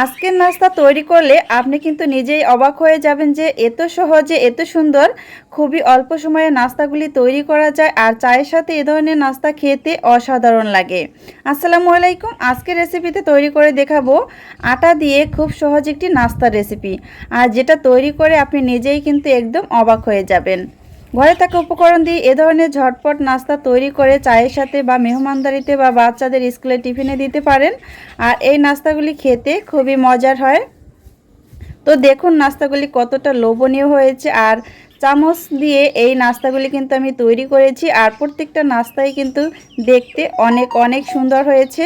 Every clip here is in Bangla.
আজকের নাস্তা তৈরি করলে আপনি কিন্তু নিজেই অবাক হয়ে যাবেন যে এত সহজে, এত সুন্দর, খুবই অল্প সময়ে নাস্তাগুলি তৈরি করা যায় আর চায়ের সাথে এ ধরনের নাস্তা খেতে অসাধারণ লাগে। আসসালামু আলাইকুম, আজকের রেসিপিতে তৈরি করে দেখাবো আটা দিয়ে খুব সহজ একটি নাস্তার রেসিপি আর যেটা তৈরি করে আপনি নিজেই কিন্তু একদম অবাক হয়ে যাবেন। ঘরে থাকা উপকরণ দিয়ে এ ধরনের ঝটপট নাস্তা তৈরি করে চায়ের সাথে বা মেহমানদারিতে বা বাচ্চাদের স্কুলে টিফিনে দিতে পারেন। আর এই নাস্তাগুলি খেতে খুবই মজার হয়। তো দেখুন নাস্তাগুলি কতটা লোভনীয় হয়েছে। আর চামচ দিয়ে এই নাস্তাগুলি কিন্তু আমি তৈরি করেছি। আর প্রত্যেকটা নাস্তাই কিন্তু দেখতে অনেক অনেক সুন্দর হয়েছে।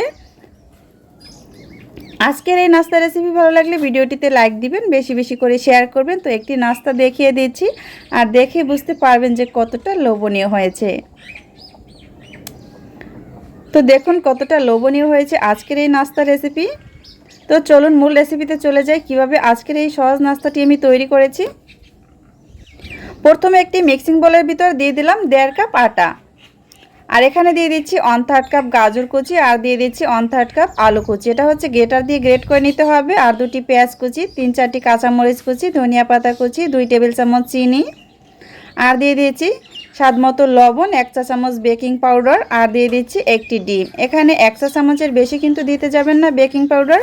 আজকের এই নাস্তা রেসিপি ভালো লাগলে ভিডিওটিতে লাইক দিবেন, বেশি বেশি করে শেয়ার করবেন। তো একটি নাস্তা দেখিয়ে দিচ্ছি আর দেখে বুঝতে পারবেন যে কতটা লোভনীয় হয়েছে। তো দেখুন কতটা লোভনীয় হয়েছে আজকের এই নাস্তা রেসিপি তো চলুন মূল রেসিপিতে চলে যাই, কীভাবে আজকের এই সহজ নাস্তাটি আমি তৈরি করেছি। প্রথমে একটি মিক্সিং বোলের ভিতর দিয়ে দিলাম দেড় কাপ আটা। আর এখানে দিয়ে দিচ্ছি ওয়ান থার্ড কাপ গাজর কুচি আর দিয়ে দিচ্ছি ওয়ান থার্ড কাপ আলু কুচি। এটা হচ্ছে গ্রেটার দিয়ে গ্রেট করে নিতে হবে। আর দুটি পেঁয়াজ কুচি, তিন চারটি কাঁচামরিচ কুচি, ধনিয়া পাতা কুচি, দুই টেবিল চামচ চিনি। আর দিয়ে দিয়েছি স্বাদ মতো লবণ, এক চা চামচ বেকিং পাউডার আর দিয়ে দিচ্ছি একটি ডিম। এখানে এক চা চামচের বেশি কিন্তু দিতে যাবেন না বেকিং পাউডার।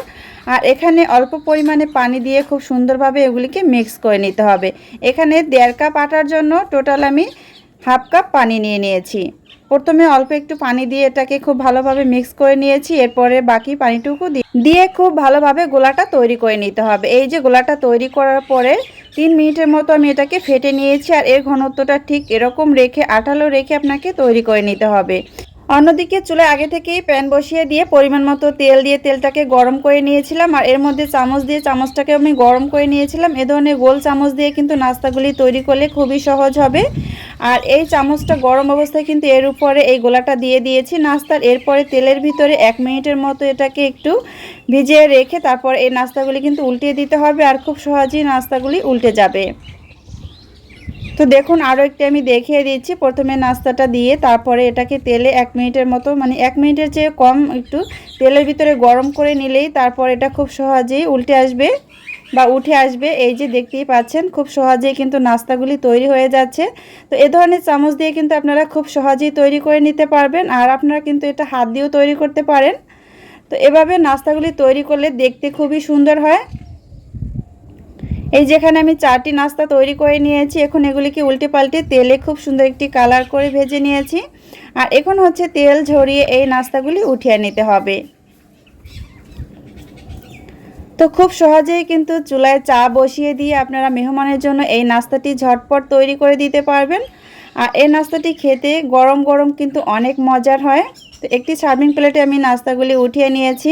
আর এখানে অল্প পরিমাণে পানি দিয়ে খুব সুন্দরভাবে এগুলিকে মিক্স করে নিতে হবে। এখানে দেড় কাপ আটার জন্য টোটাল আমি হাফ কাপ পানি নিয়ে নিয়েছি। প্রথমে অল্প একটু পানি দিয়ে এটাকে খুব ভালোভাবে মিক্স করে নিয়েছি, এরপরে বাকি পানিটুকু দিয়ে খুব ভালোভাবে গোলাটা তৈরি করে নিতে হবে। এই যে গোলাটা তৈরি করার পরে তিন মিনিটের মতো আমি এটাকে ফেটে নিয়েছি আর এর ঘনত্বটা ঠিক এরকম রেখে, আঠালো রেখে আপনাকে তৈরি করে নিতে হবে। অন্যদিকে চুলে আগে থেকেই প্যান বসিয়ে দিয়ে পরিমাণ মতো তেল দিয়ে তেলটাকে গরম করে নিয়েছিলাম আর এর মধ্যে চামচ দিয়ে চামচটাকে আমি গরম করে নিয়েছিলাম। এ ধরনের গোল চামচ দিয়ে কিন্তু নাস্তাগুলি তৈরি করলে খুবই সহজ হবে। আর এই চামচটা গরম অবস্থায় কিন্তু এর উপরে এই গোলাটা দিয়ে দিয়েছি নাস্তার। এরপরে তেলের ভিতরে এক মিনিটের মতো এটাকে একটু ভিজিয়ে রেখে তারপর এই নাস্তাগুলি কিন্তু উল্টিয়ে দিতে হবে আর খুব সহজেই নাস্তাগুলি উল্টে যাবে। তো দেখুন আরও একটি আমি দেখিয়ে দিচ্ছি। প্রথমে নাস্তাটা দিয়ে তারপরে এটাকে তেলে এক মিনিটের মতো মানে এক মিনিটের চেয়ে কম একটু তেলের ভিতরে গরম করে নিলেই তারপর এটা খুব সহজেই উল্টে আসবে। বা উঠে আসবে। এই যে দেখতেই পাচ্ছেন, খুব সহজেই কিন্তু নাস্তাগুলি তৈরি হয়ে যাচ্ছে। তো এ ধরনের চামচ দিয়ে কিন্তু আপনারা খুব সহজেই তৈরি করে নিতে পারবেন আর আপনারা কিন্তু এটা হাত দিয়েও তৈরি করতে পারেন। তো এভাবে নাস্তাগুলি তৈরি করলে দেখতে খুবই সুন্দর হয়। এই যেখানে আমি চারটি নাস্তা তৈরি করে নিয়েছি, এখন এগুলিকে উল্টে পাল্টে তেলে খুব সুন্দর একটি কালার করে ভেজে নিয়েছি। আর এখন হচ্ছে তেল ঝরিয়ে এই নাস্তাগুলি উঠিয়ে নিতে হবে। তো খুব সহজেই কিন্তু চুলায় চা বসিয়ে দিয়ে আপনারা মেহমানের জন্য এই নাস্তাটি ঝটপট তৈরি করে দিতে পারবেন। আর এই নাস্তাটি খেতে গরম গরম কিন্তু অনেক মজার হয়। তো একটি সার্ভিং প্লেটে আমি নাস্তাগুলি উঠিয়ে নিয়েছি।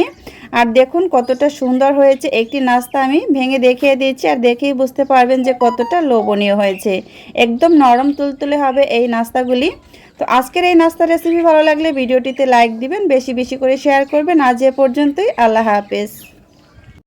আর দেখুন কতটা সুন্দর হয়েছে একটি নাস্তা আমি ভেঙে দেখিয়ে দিয়েছি আর দেখেই বুঝতে পারবেন যে কতটা লোভনীয় হয়েছে। একদম নরম তুলতুলে হবে এই নাস্তাগুলি। তো আজকের এই নাস্তা রেসিপি ভালো লাগলে ভিডিওটিতে লাইক দিবেন, বেশি বেশি করে শেয়ার করবেন। আজ এ পর্যন্তই, আল্লাহ হাফেজ।